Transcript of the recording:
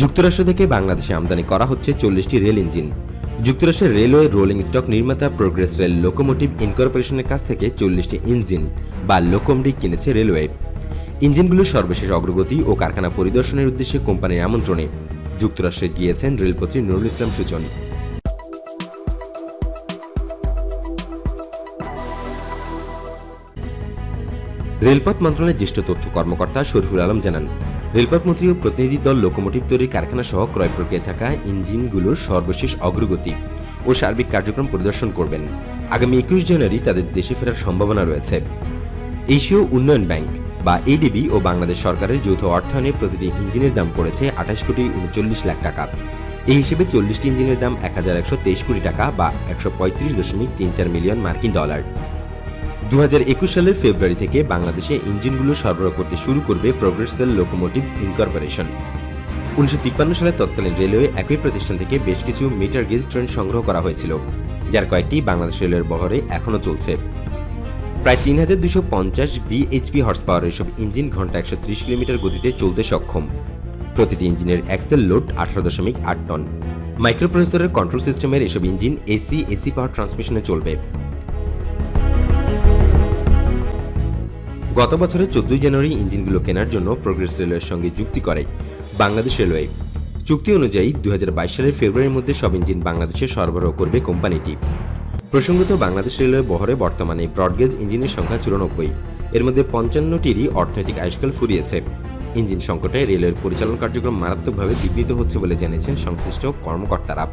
যুক্তরাষ্ট্র থেকে বাংলাদেশে আমদানি করা হচ্ছে চল্লিশটি রেল ইঞ্জিন। যুক্তরাষ্ট্রের রেলওয়ে রোলিং স্টক নির্মাতা প্রোগ্রেস রেল লোকোমোটিভ ইনকর্পোরেশনের কাছ থেকে চল্লিশটি ইঞ্জিন বা লোকোমডি কিনেছে রেলওয়ে। ইঞ্জিনগুলোর সর্বশেষ অগ্রগতি ও কারখানা পরিদর্শনের উদ্দেশ্যে কোম্পানির আমন্ত্রণে। যুক্তরাষ্ট্রে গিয়েছেন রেলপথী নুরুল ইসলাম সুজন। রেলপথ মন্ত্রণালয়ের জ্যেষ্ঠ তথ্য কর্মকর্তা শরীফুল আলম জানান, রেলপথ মন্ত্রী ও প্রতিনিধি দল লোকোমোটিভ তৈরির কারখানা সহ ক্রয় প্রক্রিয়ায় থাকা ইঞ্জিনগুলোর সর্বশেষ অগ্রগতি ও সার্বিক কার্যক্রম পরিদর্শন করবেন। আগামী একুশ জানুয়ারি তাদের দেশে ফেরার সম্ভাবনা রয়েছে। এশীয় উন্নয়ন ব্যাংক বা এডিবি ও বাংলাদেশ সরকারের যৌথ অর্থায়নে প্রতিটি ইঞ্জিনের দাম পড়েছে আঠাশ কোটি উনচল্লিশ লাখ টাকা। এই হিসেবে চল্লিশটি ইঞ্জিনের দাম এক হাজার একশো তেইশ কোটি টাকা বা একশো পঁয়ত্রিশ দশমিক তিন চার মিলিয়ন মার্কিন ডলার। দু হাজার একুশ সালের ফেব্রুয়ারি থেকে বাংলাদেশে ইঞ্জিনগুলো সরবরাহ করতে শুরু করবে প্রোগ্রেসেল লোকোমোটিভ ইনকর্পোরেশন উনিশশো তিপ্পান্ন সালে তৎকালীন রেলওয়ে একই প্রতিষ্ঠান থেকে বেশ কিছু মিটার গেজ ট্রেন সংগ্রহ করা হয়েছিল, যার কয়েকটি বাংলাদেশ রেলওয়ের বহরে এখনও চলছে। প্রায় তিন হাজার দুশো পঞ্চাশ বিএইচপি হর্স পাওয়ার এসব ইঞ্জিন ঘণ্টা একশো ত্রিশ কিলোমিটার গতিতে চলতে সক্ষম। প্রতিটি ইঞ্জিনের অ্যাক্সেল লোড আঠারো দশমিক আট টন। মাইক্রোপ্রসেসরের কন্ট্রোল সিস্টেমের এসব ইঞ্জিন এসি এসি পাওয়ার ট্রান্সমিশনে চলবে। গত বছরের চোদ্দই জানুয়ারি ইঞ্জিনগুলো কেনার জন্য প্রোগ্রেস রেলওয়ের সঙ্গে চুক্তি করে বাংলাদেশ রেলওয়ে চুক্তি অনুযায়ী দু হাজার বাইশ সালের ফেব্রুয়ারির মধ্যে সব ইঞ্জিন বাংলাদেশে সরবরাহ করবে কোম্পানিটি। প্রসঙ্গত বাংলাদেশ রেলওয়ে বহরে বর্তমানে ব্রডগেজ ইঞ্জিনের সংখ্যা চুরানব্বই। এর মধ্যে পঞ্চান্নটিরই অর্থনৈতিক আয়ুষ্কাল ফুরিয়েছে। ইঞ্জিন সংকটে রেলওয়ের পরিচালন কার্যক্রম মারাত্মকভাবে বিঘ্নিত হচ্ছে বলে জানিয়েছেন সংশ্লিষ্ট কর্মকর্তারা।